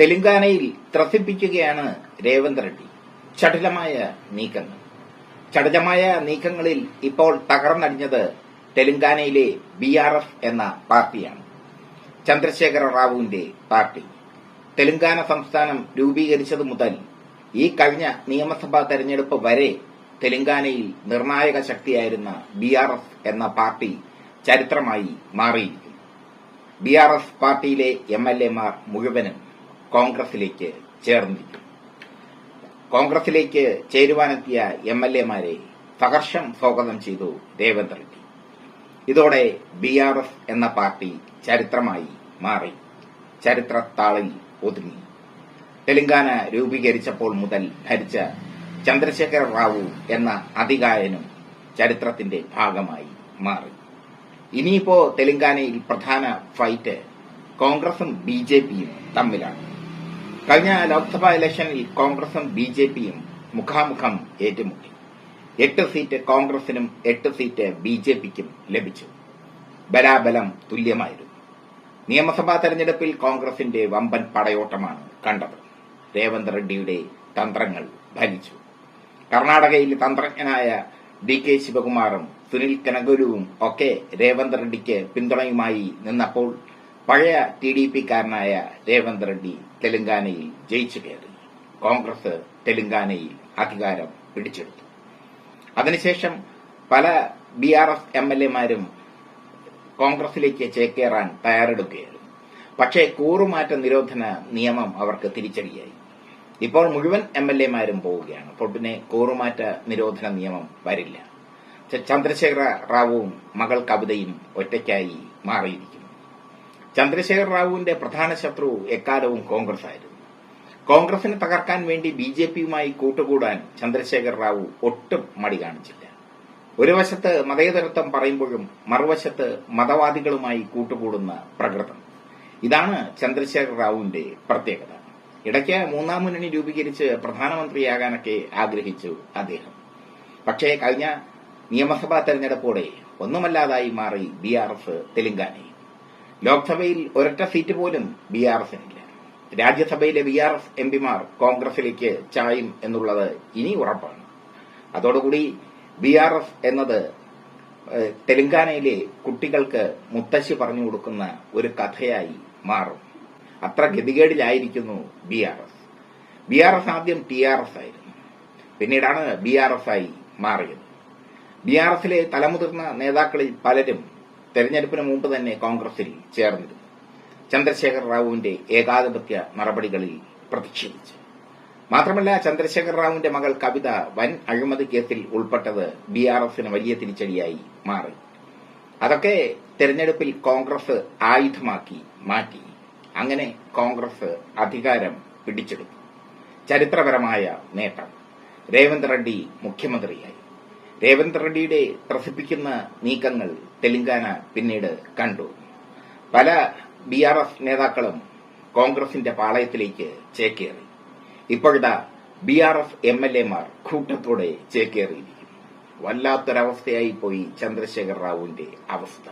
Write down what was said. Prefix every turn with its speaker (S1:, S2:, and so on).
S1: തെലങ്കാനയിൽ ത്രസിപ്പിക്കുകയാണ് രേവന്ത് റെഡ്ഡി. ചടുലമായ നീക്കങ്ങൾ. ചടുലമായ നീക്കങ്ങളിൽ ഇപ്പോൾ തകർന്നടിഞ്ഞത് തെലങ്കാനയിലെ ബി ആർ എഫ് എന്ന പാർട്ടിയാണ്. ചന്ദ്രശേഖര റാവുവിന്റെ പാർട്ടി. തെലങ്കാന സംസ്ഥാനം രൂപീകരിച്ചതു മുതൽ ഈ കഴിഞ്ഞ നിയമസഭാ തെരഞ്ഞെടുപ്പ് വരെ തെലങ്കാനയിൽ നിർണായക ശക്തിയായിരുന്ന ബി ആർ എഫ് എന്ന പാർട്ടി ചരിത്രമായി മാറിയിരിക്കുന്നു. ബി ആർ എസ് പാർട്ടിയിലെ എം എൽ എമാർ മുഴുവനും കോൺഗ്രസിലേക്ക് ചേർന്നിരിക്കും. കോൺഗ്രസിലേക്ക് ചേരുവാനെത്തിയ എം എൽ എമാരെ സഹർഷം സ്വാഗതം ചെയ്തു രേവന്ത് റെഡ്ഡി. ഇതോടെ ബി ആർ എസ് എന്ന പാർട്ടി ചരിത്രമായി മാറി. ചരിത്രത്താളിൽ ഒതുങ്ങി. തെലങ്കാന രൂപീകരിച്ചപ്പോൾ മുതൽ ഭരിച്ച ചന്ദ്രശേഖര റാവു എന്ന അധികായനും ചരിത്രത്തിന്റെ ഭാഗമായി മാറി. ഇനിയിപ്പോ തെലങ്കാനയിൽ പ്രധാന ഫൈറ്റ് കോൺഗ്രസും ബി ജെ പിയും തമ്മിലാണ്. കഴിഞ്ഞ ലോക്സഭാ ഇലക്ഷനിൽ കോൺഗ്രസും ബി ജെ പിയും മുഖാമുഖം ഏറ്റുമുട്ടി. എട്ട് സീറ്റ് കോൺഗ്രസിനും എട്ട് സീറ്റ് ബി ജെ പിക്കും ലഭിച്ചു. ബലാബലം തുല്യമായിരുന്നു. നിയമസഭാ തെരഞ്ഞെടുപ്പിൽ കോൺഗ്രസിന്റെ വമ്പൻ പടയോട്ടമാണ് കണ്ടത്. രേവന്ത് റെഡ്ഡിയുടെ തന്ത്രങ്ങൾ ഫലിച്ചു കർണാടകയിൽ തന്ത്രജ്ഞനായ ഡി കെ ശിവകുമാറും സുനിൽ കനഗുരുവും ഒക്കെ രേവന്ത് റെഡ്ഡിക്ക് പിന്തുണയുമായി നിന്നപ്പോൾ പഴയ ടി ഡി പിക്കാരനായ രേവന്ത് റെഡ്ഡി തെലങ്കാനയിൽ ജയിച്ചു കയറി. കോൺഗ്രസ് തെലങ്കാനയിൽ അധികാരം പിടിച്ചെടുത്തു. അതിനുശേഷം പല B R F M L എമാരും കോൺഗ്രസിലേക്ക് ചേക്കേറാൻ തയ്യാറെടുക്കുകയായിരുന്നു. പക്ഷേ കൂറുമാറ്റ നിരോധന നിയമം അവർക്ക് തിരിച്ചടിയായി. ഇപ്പോൾ മുഴുവൻ എം എൽ എമാരും പോവുകയാണ്. അപ്പോൾ പിന്നെ കൂറുമാറ്റ നിരോധന നിയമം വരില്ല. ചന്ദ്രശേഖര റാവുവും മകൾ കവിതയും ഒറ്റയ്ക്കായി മാറിയിരിക്കുന്നു. ചന്ദ്രശേഖർ റാവുവിന്റെ പ്രധാന ശത്രു എക്കാലവും കോൺഗ്രസ് ആയിരുന്നു കോൺഗ്രസിനെ തകർക്കാൻ വേണ്ടി ബി ജെ പിയുമായി കൂട്ടുകൂടാൻ ചന്ദ്രശേഖർ റാവു ഒട്ടും മടി കാണിച്ചില്ല. ഒരു വശത്ത് മതേതരത്വം പറയുമ്പോഴും മറുവശത്ത് മതവാദികളുമായി കൂട്ടുകൂടുന്ന പ്രകൃതം. ഇതാണ് ചന്ദ്രശേഖർ റാവുവിന്റെ പ്രത്യേകത. ഇടയ്ക്ക് മൂന്നാം മുന്നണി രൂപീകരിച്ച് പ്രധാനമന്ത്രിയാകാനൊക്കെ ആഗ്രഹിച്ചു അദ്ദേഹം. പക്ഷേ കഴിഞ്ഞ നിയമസഭാ തെരഞ്ഞെടുപ്പോടെ ഒന്നുമല്ലാതായി മാറി ബി ആർ എഫ് തെലങ്കാനയിൽ. ലോക്സഭയിൽ ഒരൊറ്റ സീറ്റ് പോലും ബി ആർ എസിനില്ല രാജ്യസഭയിലെ ബി ആർ എഫ് എംപിമാർ കോൺഗ്രസിലേക്ക് ചായും എന്നുള്ളത് ഇനി ഉറപ്പാണ്. അതോടുകൂടി ബി ആർ എസ് എന്നത് തെലങ്കാനയിലെ കുട്ടികൾക്ക് മുത്തശ്ശി പറഞ്ഞു കൊടുക്കുന്ന ഒരു കഥയായി മാറും. അത്ര ഗതികേടിലായിരിക്കുന്നു B R S B R S ആദ്യം ടി ആർ എസ് ആയിരുന്നു. പിന്നീടാണ് ബി ആർ എസ് ആയി മാറിയത്. ബി ആർ എസിലെ തലമുതിർന്ന നേതാക്കളിൽ പലരും തെരഞ്ഞെടുപ്പിന് മുമ്പ് തന്നെ കോൺഗ്രസിൽ ചേർന്നിരുന്നു. ചന്ദ്രശേഖർ റാവുവിന്റെ ഏകാധിപത്യ നടപടികളിൽ പ്രതിഷേധിച്ചു. മാത്രമല്ല ചന്ദ്രശേഖർ റാവുവിന്റെ മകൾ കവിത വൻ അഴിമതി കേസിൽ ഉൾപ്പെട്ടത് ബി ആർ എസിന് വലിയ തിരിച്ചടിയായി മാറി. അതൊക്കെ തെരഞ്ഞെടുപ്പിൽ കോൺഗ്രസ് ആയുധമാക്കി മാറ്റി. അങ്ങനെ കോൺഗ്രസ് അധികാരം പിടിച്ചെടുത്തു. ചരിത്രപരമായ നേട്ടം. രേവന്ത് റെഡ്ഡി മുഖ്യമന്ത്രിയായി. രേവന്ത് റെഡ്ഡിയുടെ ത്രസിപ്പിക്കുന്ന നീക്കങ്ങൾ തെലങ്കാന പിന്നീട് കണ്ടു. പല ബി ആർ എഫ് നേതാക്കളും കോൺഗ്രസിന്റെ പാളയത്തിലേക്ക് ചേക്കേറി. ഇപ്പോഴത്തെ B R F M L എമാർ കൂട്ടത്തോടെ ചേക്കേറിയിരിക്കും വല്ലാത്തൊരവസ്ഥയായി പോയി ചന്ദ്രശേഖർ റാവുവിന്റെ അവസ്ഥ.